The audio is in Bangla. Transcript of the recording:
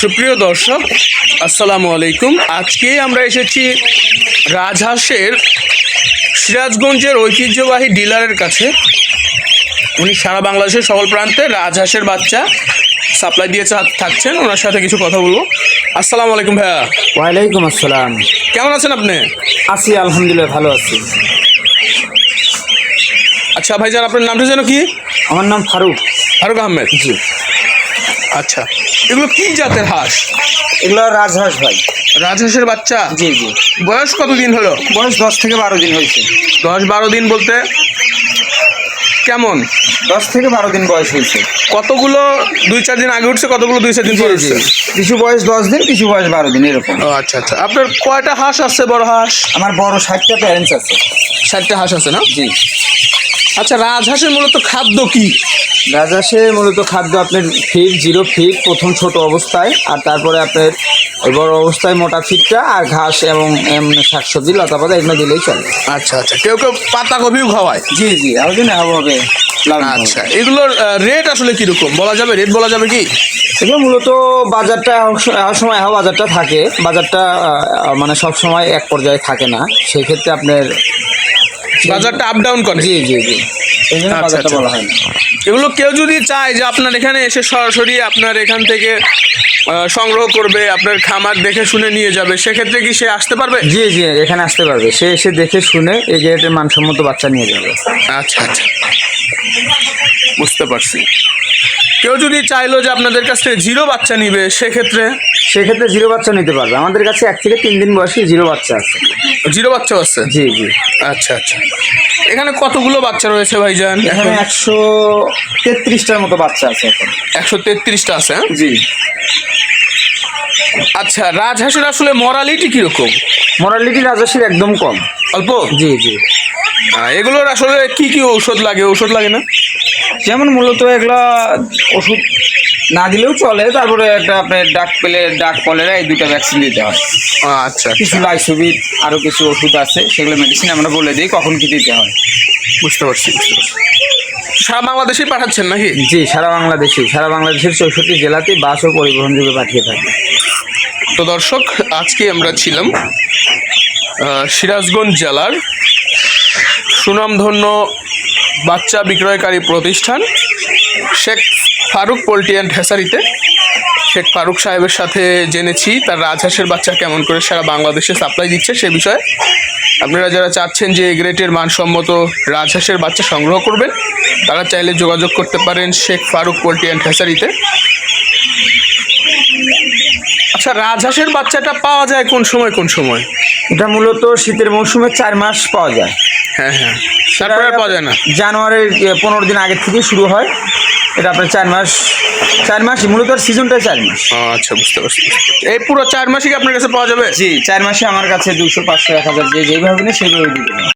সুপ্রিয় দর্শক আসসালামু আলাইকুম। আজকে আমরা এসেছি রাজহাঁসের সিরাজগঞ্জের ঐতিহ্যবাহী ডিলারের কাছে। উনি সারা বাংলাদেশের সকল প্রান্তে রাজহাঁসের বাচ্চা সাপ্লাই দিয়ে থাকছেন। ওনার সাথে কিছু কথা বলব। আসসালামু আলাইকুম ভাইয়া। ওয়ালাইকুম আসসালাম। কেমন আছেন আপনি? আছি আলহামদুলিল্লাহ ভালো আছি। আচ্ছা ভাইজান আপনার নামটা যেন কি? আমার নাম ফারুক। ফারুক আহমেদ। জি। আচ্ছা এগুলো কি জাতের হাঁস? এগুলো রাজহাঁস ভাই। রাজহাঁসের বাচ্চা? জি জি। বয়স কতদিন হলো? বয়স দশ থেকে বারো দিন হয়েছে। দশ বারো দিন বলতে? কেমন? দশ থেকে বারো দিন বয়স হয়েছে। কতগুলো দুই চার দিন আগে উঠছে কতগুলো দুই চার দিন পরে উঠছে? কিছু বয়স দশ দিন কিছু বয়স বারো দিন এরকম। ও আচ্ছা আচ্ছা। আপনার কয়টা হাঁস আছে বড় হাঁস? আমার বড় ষাটটা প্যারেন্টস আছে। ষাটটা হাঁস আছে না? জি। আচ্ছা রাজহাঁসের মূলত খাদ্য কি? রাজহাঁসে মূলত খাদ্য আপনার ফিট জিরো ফিট প্রথম ছোট অবস্থায় আর তারপরে আপনার ওই বড় অবস্থায় মোটা ফিটটা আর ঘাস এবং এমনি শাকসবজি লতা পাতা এগুলো দিলেই চলে। আচ্ছা আচ্ছা কেউ কেউ পাতা কপিও খাওয়ায়? জি জি আরও দিন হবে হবে আচ্ছা এগুলোর রেট আসলে কীরকম? বলা যাবে রেট বলা যাবে কি? এগুলো মূলত বাজারটা হওয়ার সময় এখন বাজারটা থাকে। বাজারটা মানে সব সময় এক পর্যায়ে থাকে না। সেই ক্ষেত্রে আপনার বাজারটা আপ ডাউন করে। জি জি জি। আচ্ছা, বাজারটা আচ্ছা। বলা হয় এগুলো কেউ যদি চায় যে আপনার এখানে এসে সরাসরি আপনার এখান থেকে সংগ্রহ করবে আপনার খামার দেখে শুনে নিয়ে যাবে সেক্ষেত্রে কি সে আসতে পারবে? জি জি এখানে আসতে পারবে। সে এসে দেখে শুনে এই গেটের মানসম্মত বাচ্চা নিয়ে যাবে। আচ্ছা আচ্ছা। বুঝতে পারছি। কেউ যদি চাইলো যে আপনাদের কাছ থেকে জিরো বাচ্চা নিবে সেক্ষেত্রে? সেক্ষেত্রে জিরো বাচ্চা নিতে পারবে। আমাদের কাছে এক থেকে তিন দিন বয়সী জিরো বাচ্চা আছে। জিরো বাচ্চা আছে? জি জি। আচ্ছা আচ্ছা। এখানে কতগুলো বাচ্চা রয়েছে ভাইজান? এখানে একশো তেত্রিশটার মতো বাচ্চা আছে এখন। একশো তেত্রিশটা আছে হ্যাঁ? জি। আচ্ছা রাজহাঁসের আসলে মরালিটি কীরকম? মরালিটি রাজস্বীর একদম কম। অল্প? জি জি। এগুলোর আসলে কি কি ঔষধ লাগে? ঔষধ লাগে না? যেমন মূলত এগুলা ওষুধ না দিলেও চলে তারপরে একটা আপনার ডাক পেলে ডাক কলেরা এই দুটো ভ্যাকসিন দিতে হয়। আহ, আচ্ছা কিছু লাইসোভিট আরও কিছু ওষুধ আছে সেগুলো মেডিসিন আমরা বলে দিই কখন কি দিতে হয়। বুঝতে পারছি বুঝতে পারছি। সারা বাংলাদেশেই পাঠাচ্ছেন নাকি? জি সারা বাংলাদেশে সারা বাংলাদেশের চৌষট্টি জেলাতে বাস ও পরিবহন যোগে পাঠিয়ে থাকে। তো দর্শক আজকে আমরা ছিলাম সিরাজগঞ্জ জেলার সুনামধন্য বাচ্চা বিক্রয়কারী প্রতিষ্ঠান শেখ ফারুক পোলট্রি অ্যান্ড হেসারিতে। শেখ ফারুক সাহেবের সাথে জেনেছি তার রাজহাঁসের বাচ্চা কেমন করে সারা বাংলাদেশে সাপ্লাই দিচ্ছে সে বিষয়ে। আপনারা যারা চাচ্ছেন যে গ্রেটের মানসম্মত রাজহাঁসের বাচ্চা সংগ্রহ করবেন, তারা চাইলে যোগাযোগ করতে পারেন শেখ ফারুক পোলট্রি অ্যান্ড হ্যাসারিতে আচ্ছা রাজহাঁসের বাচ্চাটা পাওয়া যায় কোন সময় কোন সময়? এটা মূলত শীতের মৌসুমে চার মাস পাওয়া যায়। হ্যাঁ হ্যাঁ। তারপরে আর পাওয়া যায় না? জানুয়ারির পনেরো দিন আগে থেকে শুরু হয়। এটা আপনার চার মাস চার মাস মূলত সিজনটা চার মাস। আচ্ছা বুঝতে পারছি এই পুরো চার মাসই কি আপনার কাছে পাওয়া যাবে? জি চার মাসে আমার কাছে দুশো পাঁচশো এক হাজার যে যেইভাবে নেই সেইভাবে দিতে